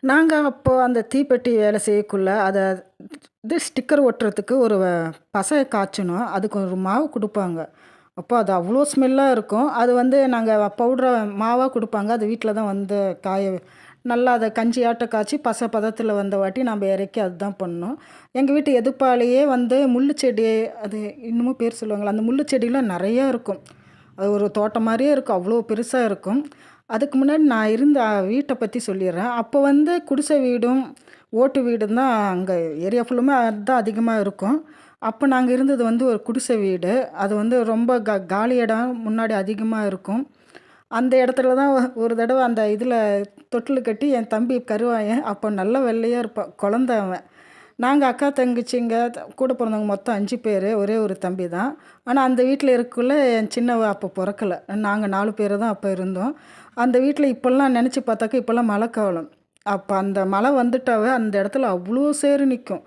நாங்கள் அப்போது அந்த தீப்பெட்டி வேலை செய்யக்குள்ள அதை இது ஸ்டிக்கர் ஒட்டுறதுக்கு ஒரு வ- பசை காய்ச்சணும். அதுக்கு ஒரு மாவு கொடுப்பாங்க. அப்போ அது அவ்வளோ ஸ்மெல்லாக இருக்கும். அது வந்து நாங்கள் பவுடரை மாவாக கொடுப்பாங்க. அது வீட்டில் தான் வந்து காய நல்லா அதை கஞ்சி ஆட்ட காய்ச்சி பசை பதத்தில் வந்த வாட்டி நம்ம இறக்கி அதுதான் பண்ணோம். எங்கள் வீட்டு எதுப்பாலேயே வந்து முள்ளு செடி அது இன்னமும் பேர் சொல்லுவாங்களா அந்த முள்ளு செடியெலாம் நிறையா இருக்கும். அது ஒரு தோட்டம் மாதிரியே இருக்கும் அவ்வளோ பெருசாக இருக்கும். அதுக்கு முன்னாடி நான் இருந்த வீட்டை பற்றி சொல்லிடுறேன். அப்போ வந்து குடிசை வீடும் ஓட்டு வீடும் தான் அங்கே ஏரியா ஃபுல்லுமே அதுதான் அதிகமாக இருக்கும். அப்போ நாங்கள் இருந்தது வந்து ஒரு குடிசை வீடு. அது வந்து ரொம்ப க காலி இடம் முன்னாடி அதிகமாக இருக்கும். அந்த இடத்துல தான் ஒரு தடவை அந்த இதில் தொட்டில் கட்டி என் தம்பி கருவாயன் அப்போ நல்ல வெள்ளையாக இருப்பான் குழந்த அவன். நாங்கள் அக்கா தங்கச்சிங்க கூட பிறந்தவங்க மொத்தம் அஞ்சு பேர் ஒரே ஒரு தம்பி தான். ஆனால் அந்த வீட்டில் இருக்கக்குள்ளே என் சின்னவ அப்போ பிறக்கல. நாங்கள் நாலு பேர் தான் அப்போ இருந்தோம். அந்த வீட்டில் இப்போல்லாம் நினச்சி பார்த்தாக்க இப்போல்லாம் மழை காலம். அப்போ அந்த மழை வந்துட்டாவே அந்த இடத்துல அவ்வளோ சேறு நிற்கும்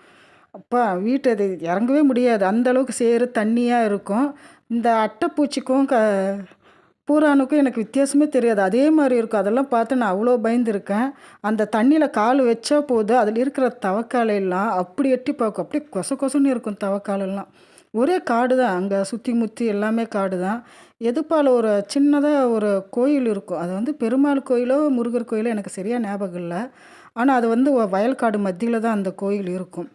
அப்பா வீட்டு அது இறங்கவே முடியாது. அந்தளவுக்கு சேறு தண்ணியாக இருக்கும். இந்த அட்டைப்பூச்சிக்கும் க பூரானுக்கும் எனக்கு வித்தியாசமே தெரியாது. அதே மாதிரி இருக்கும். அதெல்லாம் பார்த்து நான் அவ்வளோ பயந்துருக்கேன். அந்த தண்ணியில் கால் வச்சா போதும். அதில் இருக்கிற தவக்காலையெல்லாம் அப்படி எட்டி பார்க்கும். அப்படியே கொச கொசன்னு இருக்கும் தவக்காலெல்லாம். ஒரே காடு தான். அங்கே சுற்றி முற்றி எல்லாமே காடு தான். எதுப்பால் ஒரு சின்னதாக ஒரு கோயில் இருக்கும். அது வந்து பெருமாள் கோயிலோ முருகர் கோயிலோ எனக்கு சரியாக ஞாபகம் இல்லை. ஆனால் அது வந்து வயல்காடு மத்தியில் தான் அந்த கோயில் இருக்கும்.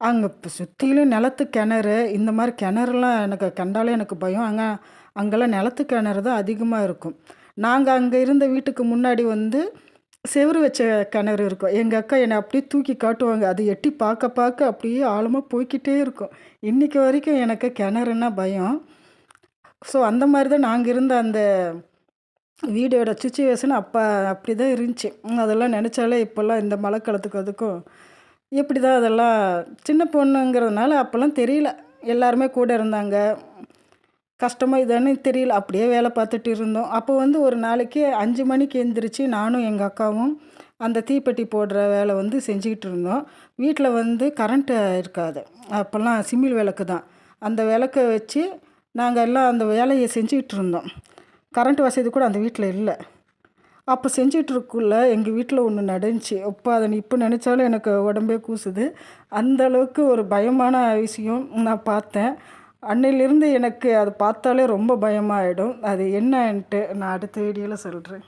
அங்கே இப்போ சுற்றிலும் நிலத்து கிணறு இந்த மாதிரி கிணறுலாம் எனக்கு கண்டாலே எனக்கு பயம். அங்கே அங்கெல்லாம் நிலத்து கிணறு தான் அதிகமாக இருக்கும். நாங்கள் அங்கே இருந்த வீட்டுக்கு முன்னாடி வந்து செவுரு வச்ச கிணறு இருக்கும். எங்கள் அக்கா என்னை அப்படியே தூக்கி காட்டுவாங்க. அது எட்டி பார்க்க பார்க்க அப்படியே ஆழமாக போய்கிட்டே இருக்கும். இன்றைக்கி வரைக்கும் எனக்கு கிணறுன்னா பயம். ஸோ அந்த மாதிரி தான் நாங்கள் இருந்த அந்த வீடோட சுச்சுவேஷன் அப்போ அப்படி தான் இருந்துச்சு. அதெல்லாம் நினச்சாலே இப்போல்லாம் இந்த மழை காலத்துக்கு அதுக்கும் இப்படி தான் அதெல்லாம் சின்ன பொண்ணுங்கிறதுனால அப்போல்லாம் தெரியல. எல்லாருமே கூட இருந்தாங்க. கஷ்டமாக இதுன்னு தெரியல. அப்படியே வேலை பார்த்துட்டு இருந்தோம். அப்போ வந்து ஒரு நாளைக்கு அஞ்சு மணிக்கு எந்திரிச்சு நானும் எங்கள் அக்காவும் அந்த தீப்பெட்டி போடுற வேலை வந்து செஞ்சுக்கிட்டு இருந்தோம். வீட்டில் வந்து கரண்ட்டு இருக்காது. அப்போல்லாம் சிமிழ் விளக்கு தான். அந்த விளக்கை வச்சு நாங்கள் எல்லாம் அந்த வேலையை செஞ்சுக்கிட்டு இருந்தோம். கரண்ட் வசதி கூட அந்த வீட்டில் இல்லை. அப்போ செஞ்சிட்ருக்குள்ள எங்கள் வீட்டில் ஒன்று நடந்துச்சு. அப்போ அதை இப்போ நினச்சாலும் எனக்கு உடம்பே கூசுது. அந்த அளவுக்கு ஒரு பயமான விஷயம் நான் பார்த்தேன். அன்னையிலிருந்து எனக்கு அதை பார்த்தாலே ரொம்ப பயமாயிடும். அது என்னன்ட்டு நான் அடுத்த வீடியோவில் சொல்கிறேன்